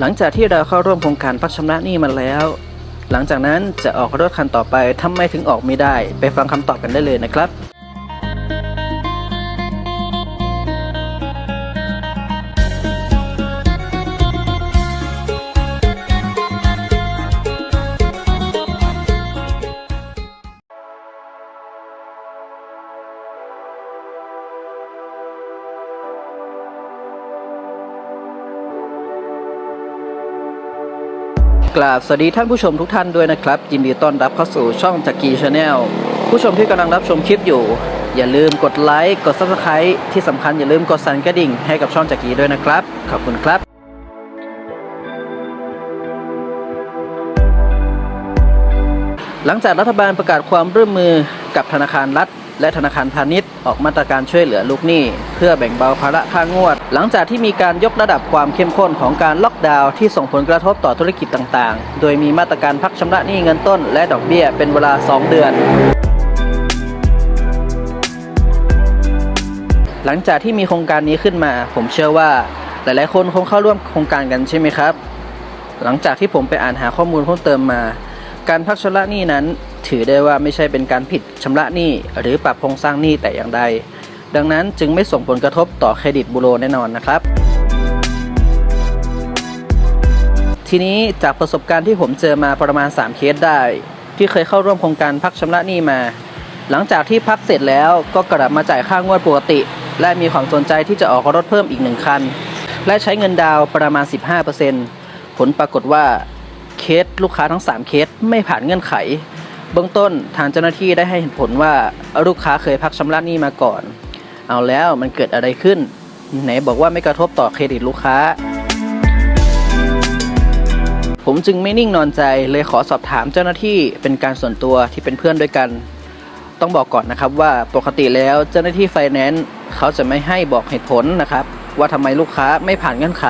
หลังจากที่เราเข้าร่วมโครงการพักชำระหนี้มาแล้ว หลังจากนั้นจะออกรถคันต่อไปทำไมถึงออกไม่ได้ ไปฟังคำตอบกันได้เลยนะครับ กราบสวัสดีท่านผู้ชมทุกท่านด้วยนะครับ ยินดีต้อนรับเข้าสู่ช่องจักรีชาแนลผู้ชมที่กำลังรับชมคลิปอยู่ อย่าลืมกดไลค์กด subscribe ที่สำคัญอย่าลืมกดสั่นกระดิ่งให้กับช่องจักรีด้วยนะครับ ขอบคุณครับ หลังจากรัฐบาลประกาศความร่วมมือกับธนาคารรัฐ และธนาคารพาณิชย์ ออกมาตรการช่วยเหลือลูกหนี้ เพื่อแบ่งเบาภาระค่างวด หลังจากที่มีการยกระดับความเข้มข้นของการล็อกดาวน์ที่ส่งผลกระทบต่อธุรกิจต่างๆ โดยมีมาตรการพักชำระหนี้เงินต้น และดอกเบี้ยเป็นเวลา 2 เดือนหลังจากที่มีโครงการนี้ขึ้นมา ผมเชื่อว่าหลาย ๆ คนคงเข้าร่วมโครงการกันใช่ไหมครับ หลังจากที่ผมไปอ่านหาข้อมูลเพิ่มเติมมา การพักชำระหนี้นั้น ถือได้ว่าไม่ใช่เป็นการผิดชำระหนี้หรือปรับโครงสร้างหนี้แต่อย่างใด ดังนั้นจึงไม่ส่งผลกระทบต่อเครดิตบูโรแน่นอนนะครับ ทีนี้จากประสบการณ์ที่ผมเจอมาประมาณ 3 เคสได้ ที่เคยเข้าร่วมโครงการพักชำระหนี้มา หลังจากที่พักเสร็จแล้วก็กลับมาจ่ายค่างวดปกติ และมีความสนใจที่จะออกรถเพิ่มอีกหนึ่งคัน และใช้เงินดาวน์ประมาณ 15%ผลปรากฏว่าเคสลูกค้าทั้ง 3 เคสไม่ผ่านเงื่อนไข เบื้องต้นทางเจ้าหน้าที่ได้ให้เหตุผลว่าลูกค้าเคยพักชำระหนี้มาก่อน เอาแล้วมันเกิดอะไรขึ้น ไหนบอกว่าไม่กระทบต่อเครดิตลูกค้า ผมจึงไม่นิ่งนอนใจเลยขอสอบถามเจ้าหน้าที่เป็นการส่วนตัวที่เป็นเพื่อนด้วยกัน ต้องบอกก่อนนะครับว่าปกติแล้วเจ้าหน้าที่ไฟแนนซ์เขาจะไม่ให้บอกเหตุผลนะครับ ว่าทำไมลูกค้าไม่ผ่านเงื่อนไข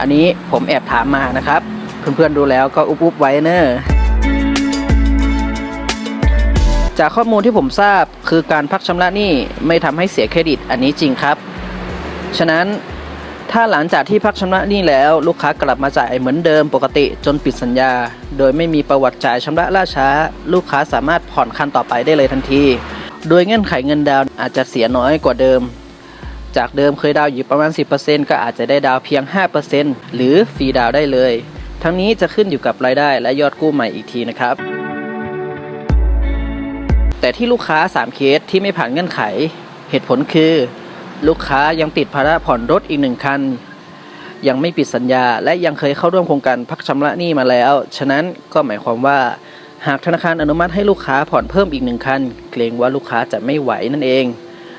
อันนี้ผมแอบถามมานะครับ เพื่อนๆดูแล้วก็อุบๆไว้เนอะ จากข้อมูลที่ผมทราบคือการพักชำระหนี้ไม่ทำให้เสียเครดิตอันนี้จริงครับ ฉะนั้นถ้าหลังจากที่พักชำระหนี้แล้วลูกค้ากลับมาจ่ายเหมือนเดิมปกติจนปิดสัญญา โดยไม่มีประวัติจ่ายชำระล่าช้า ลูกค้าสามารถผ่อนคันต่อไปได้เลยทันที โดยเงื่อนไขเงินดาวอาจจะเสียน้อยกว่าเดิม จากเดิมเคยดาวอยู่ประมาณ 10%ก็อาจจะได้ดาวเพียง 5%หรือฟรีดาวได้เลย ทั้งนี้จะขึ้นอยู่กับรายได้และยอดกู้ใหม่อีกทีนะครับ แต่ที่ลูกค้า 3 เคสที่ไม่ผ่านเงื่อนไข เหตุผลคือ ลูกค้ายังติดภาระผ่อนรถอีกหนึ่งคัน ยังไม่ปิดสัญญา และยังเคยเข้าร่วมโครงการพักชำระหนี้มาแล้ว ฉะนั้นก็หมายความว่า หากธนาคารอนุมัติให้ลูกค้าผ่อนเพิ่มอีกหนึ่งคัน เกรงว่าลูกค้าจะไม่ไหวนั่นเอง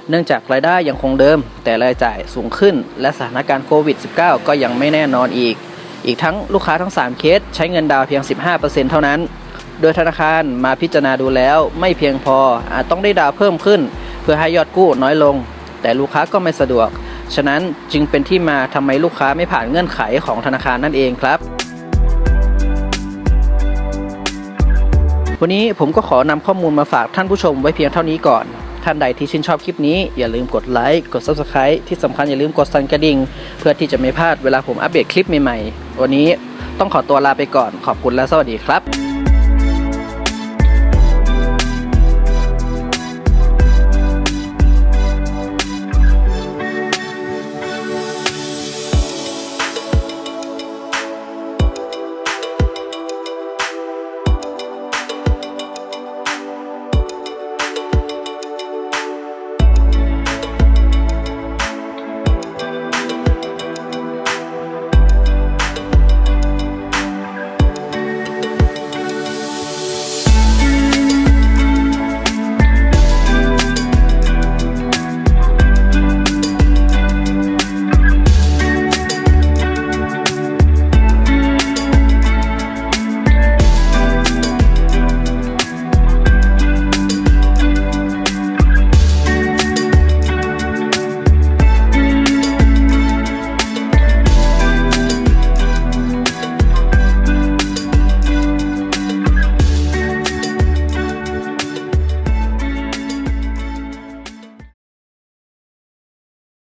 เนื่องจากรายได้ยังคงเดิม แต่รายจ่ายสูงขึ้น และสถานการณ์โควิด -19 ก็ยังไม่แน่นอนอีก อีกทั้งลูกค้าทั้ง 3 เคสใช้เงินดาวเพียง 15%เท่านั้น โดยธนาคารมาพิจารณาดูแล้วไม่เพียงพออาจต้องได้ดาวเพิ่มขึ้น เพื่อให้ยอดกู้น้อยลง แต่ลูกค้าก็ไม่สะดวก ฉะนั้นจึงเป็นที่มาทำไมลูกค้าไม่ผ่านเงื่อนไขของธนาคารนั่นเองครับวันนี้ผมก็ขอนำข้อมูลมาฝากท่านผู้ชมไว้เพียงเท่านี้ก่อน ท่านใดที่ชื่นชอบคลิปนี้อย่าลืมกดไลค์ กด Subscribe ที่สำคัญอย่าลืมกดสั่นกระดิ่ง เพื่อที่จะไม่พลาดเวลาผมอัปเดตคลิปใหม่ๆ วันนี้ต้องขอตัวลาไปก่อนขอบคุณและสวัสดีครับ